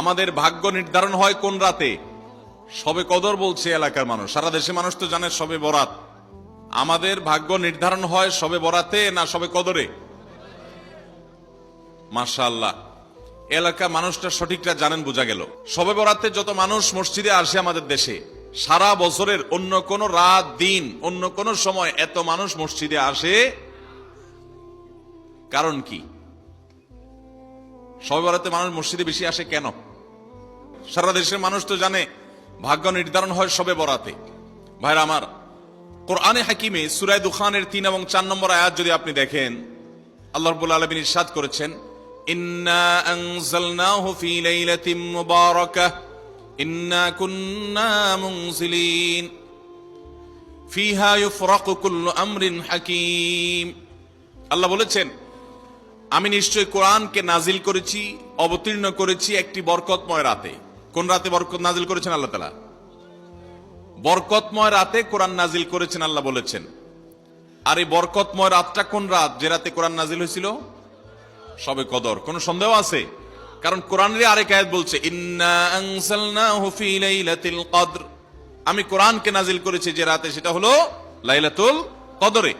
আমাদের ভাগ্য নির্ধারণ হয় কোন রাতে? সবে কদর বলছে এলাকার মানুষ। সারা দেশে মানুষ তো জানে সবে বরাত। আমাদের ভাগ্য নির্ধারণ হয় সবে বরাতে না সবে কদরে? মাশাআল্লাহ। এলাকার মানুষটা সঠিকটা জানেন বোঝা গেল। সবে বরাতে যত মানুষ মসজিদে আসে আমাদের দেশে, সারা বছরের অন্য কোন রাত, দিন, অন্য কোন সময় এত মানুষ মসজিদে আসে? কারণ কি? সবে বরাতে মানুষ মসজিদে বেশি আসে কেন? সারা দেশের মানুষ তো জানে, ভাগ্য নির্ধারণ হয় সবে বরাতে। ভাইরা আমার, কোরআনে হাকিমে সুরায় দুখানের তিন এবং চার নম্বর আয়াত যদি আপনি দেখেন, আল্লাহ রব্বুল আলমিন ইরশাদ করেছেন আল্লাহ বলেছেন, আমি নিশ্চয় কোরআনকে নাজিল করেছি, অবতীর্ণ করেছি একটি বরকতময় রাতে। কোন রাতে বরকত নাজিল করেছেন আল্লাহ তালা বরকতময় রাতে কোরআন নাজিল করেছেন আল্লাহ বলেছেন। আর এই বরকতময় রাতটা কোন রাত? যে রাতে কোরআন নাজিল হয়েছিল? সবে কদর। কোন সন্দেহ আছে? কারণ কোরআনের আরেক আয়াত বলছে কদর। আমি কোরআনকে নাজিল করেছি যে রাতে, সেটা হলো লাইলাতুল কদরে।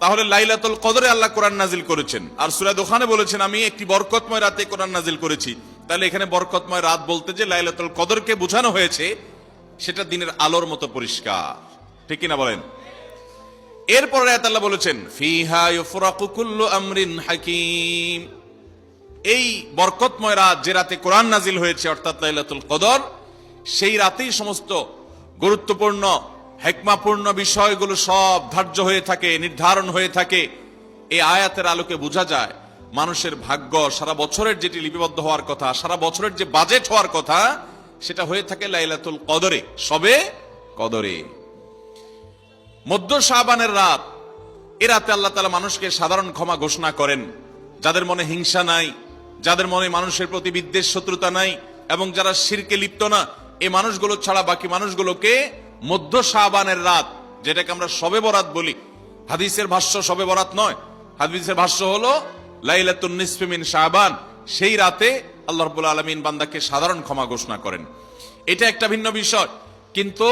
তাহলে লাইলাতুল কদরে আল্লাহ কোরআন নাজিল করেছেন। আর সূরা ওখানে বলেছেন, আমি একটি বরকতময় রাতে কোরআন নাজিল করেছি। তাহলে এখানে বরকতময় রাত বলতে যে লাইলাতুল কদরকে বোঝানো হয়েছে, সেটা দিনের আলোর মতো পরিষ্কার। ঠিক কিনা বলেন? এরপরে আয়াত আল্লাহ বলেছেন, ফিহা ইউফরাকু কুল্লু আমরিন হাকিম। এই বরকতময় রাত যে রাতে কোরআন নাজিল হয়েছে, অর্থাৎ লাইলাতুল কদর, সেই রাতেই সমস্ত গুরুত্বপূর্ণ, হেকমাপূর্ণ বিষয়গুলো সব ধার্য হয়ে থাকে, নির্ধারণ হয়ে থাকে। এই আয়াতের আলোকে বোঝা যায় মানুষের ভাগ্য সারা বছরের যেটি লিপিবদ্ধ হওয়ার কথা, সারা বছরের যে বাজেট হওয়ার কথা, সেটা হয়ে থাকে লাইলাতুল কদরে। সবে কদরে। মধ্য শাহবানের রাত, এ রাতে আল্লাহ তালা মানুষকে সাধারণ ক্ষমা ঘোষণা করেন। যাদের মনে হিংসা নাই, যাদের মনে মানুষের প্রতি বিদ্বেষ, শত্রুতা নাই, এবং যারা শিরকে লিপ্ত না এই মানুষগুলো ছাড়া বাকি মানুষগুলোকে মধ্য শাহবানের রাত, যেটাকে আমরা সবে বরাত বলি। হাদিসের ভাষ্য সবে বরাত নয়। হাদিসের ভাষ্য হলো লাইলাতুন নিসফিমিন শাহবান সেই রাতে আল্লাহ রব্বুল আলমিন বান্দাকে সাধারণ ক্ষমা ঘোষণা করেন। এটা একটা ভিন্ন বিষয়, কিন্তু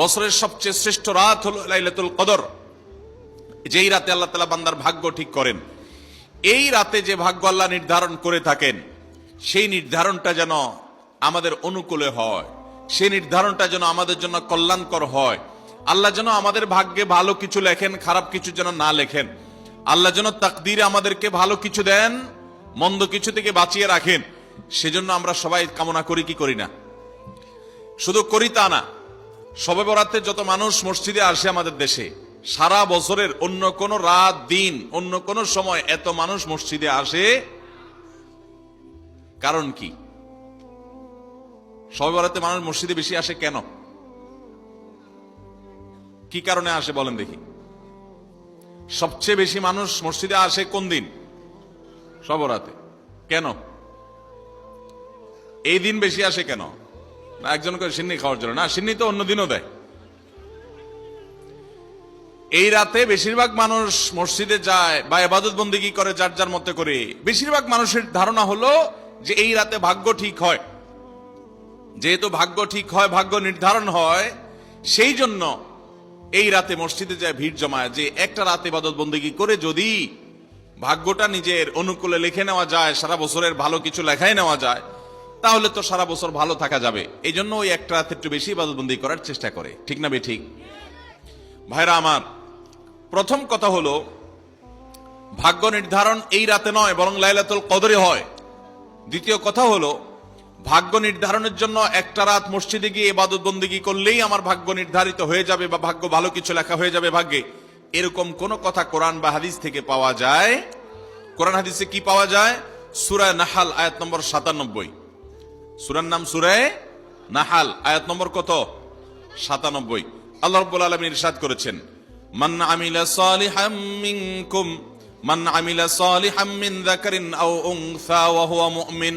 বছরের সবচেয়ে শ্রেষ্ঠ রাত হলো লাইলাতুল কদর, যেই রাতে আল্লাহ তালা বান্দার ভাগ্য ঠিক করেন। এই রাতে যে ভাগ্য আল্লাহ নির্ধারণ করে থাকেন, সেই নির্ধারণটা যেন আমাদের অনুকূলে হয়, সেই নির্ধারণটা যেন আমাদের জন্য কল্যাণকর হয়। আল্লাহ যেন আমাদের ভাগ্যে ভালো কিছু লেখেন, খারাপ কিছু যেন না লেখেন। আল্লাহ যেন তাকদিরে আমাদেরকে ভালো কিছু দেন, মন্দ কিছু থেকে বাঁচিয়ে রাখেন। সেজন্য আমরা সবাই কামনা করি, কি করি না? শুধু করি তা না সবে বরাতে যত মানুষ মসজিদে আসে আমাদের দেশে, সারা বছরের অন্য কোন রাত, দিন, অন্য কোন সময় এত মানুষ মসজিদে আসে। কারণ কি? সবে বরাতে মানুষ মসজিদে বেশি আসে কেন? কি কারণে আসে বলেন দেখি। সবচেয়ে বেশি মানুষ মসজিদে আসে কোন দিন? সবরাতে। কেন? এই দিন বেশি আসে কেন? না, একজন করে সিন্নি খাওয়ার জন্য। না, সিন্নি তো অন্য দিনও দেয়। এই রাতে বেশিরভাগ মানুষ মসজিদে যায় বা এবাদত বন্দিগি করে যার যার মতে করে। বেশিরভাগ মানুষের ধারণা হলো যে এই রাতে ভাগ্য ঠিক হয়। যেহেতু ভাগ্য ঠিক হয়, ভাগ্য নির্ধারণ হয়, সেই জন্য এই রাতে মসজিদে যায় ভিড় জমায় যে একটা রাতে ইবাদত বন্দিগি করে যদি ভাগ্যটা নিজের অনুকূলে লিখে নেওয়া যায়, সারা বছরের ভালো কিছু লেখাই নেওয়া যায়, তাহলে তো সারা বছর ভালো থাকা যাবে। এই জন্য ওই একটা রাতে একটু বেশি ইবাদতবন্দি করার চেষ্টা করে। ঠিক না বে ঠিক ভাইরা আমার, প্রথম কথা হলো, ভাগ্য নির্ধারণ এই রাতে নয়, বরং লাইলাতুল কদরে হয়। দ্বিতীয় কথা হলো ভাগ্য নির্ধারণের জন্য একটা রাত মসজিদে গিয়ে ইবাদত বন্দিগি করলেই আমার ভাগ্য নির্ধারিত হয়ে যাবে বা ভাগ্য ভালো কিছু লেখা হয়ে যাবে ভাগ্যে। এরকম কোন কথা কোরআন বা হাদিস থেকে পাওয়া যায়? কোরআন হাদিসে কি পাওয়া যায়? সুরায় নাহাল, আয়াত নম্বর সাতানব্বই। সুরার নাম সুরায় নাহাল, আয়াত নম্বর কত? সাতানব্বই। আল্লাহ রব্বুল আলমিন ইরশাদ করেছেন, মান আমিলা সালিহাম মিনকুম, মান আমিলা সালিহাম মিন যাকারিন আও উনসা ওয়া হুয়া মুমিন।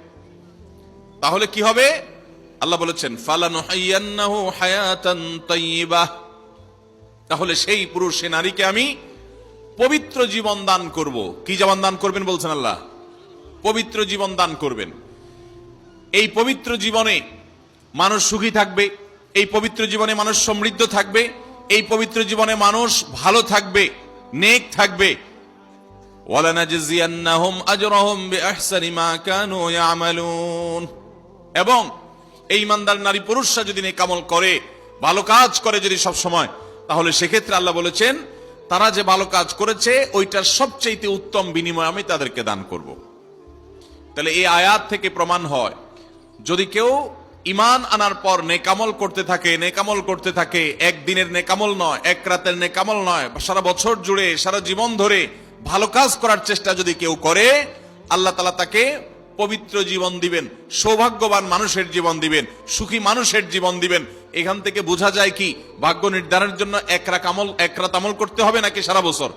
তাহলে কি হবে? আল্লাহ বলেছেন, ফালানুহাইয়ান্নাহু হায়াতান তাইয়্যিবাহ তাহলে সেই পুরুষ, সে নারীকে আমি পবিত্র জীবন দান করব। কি জীবন দান করবেন বলছেন আল্লাহ? পবিত্র জীবন দান করবেন। এই পবিত্র জীবনে মানুষ সুখী থাকবে, এই পবিত্র জীবনে মানুষ সমৃদ্ধ থাকবে, এই পবিত্র জীবনে মানুষ ভালো থাকবে, নেক থাকবে। ওয়ালানাজজিয়ান্নাহুম আজরাহুম বিআহসানি মা কানু ইয়ামালুন। এবং এই ইমানদার নারী পুরুষরা যদি নেকামল করে, ভালো কাজ করে যদি সব সময় তাহলে সেক্ষেত্রে আল্লাহ বলেছেন, তারা যে ভালো কাজ করেছে, ওইটার সবচেয়ে উত্তম বিনিময় আমি তাদেরকে দান করব। তাহলে এই আয়াত থেকে প্রমাণ হয়, যদি কেউ ইমান আনার পর নেকামল করতে থাকে নেকামল করতে থাকে, একদিনের নেকামল নয়, এক রাতের নেকামল নয়, সারা বছর জুড়ে, সারা জীবন ধরে ভালো কাজ করার চেষ্টা যদি কেউ করে, আল্লাহ তালা তাকে পবিত্র জীবন দিবেন, সৌভাগ্যবান মানুষের জীবন দিবেন, সুখী মানুষের জীবন দিবেন। এখান থেকে বোঝা যায় কি, ভাগ্য নির্ধারণের জন্য একরা কামল একরা তামল করতে হবে নাকি সারা বছর?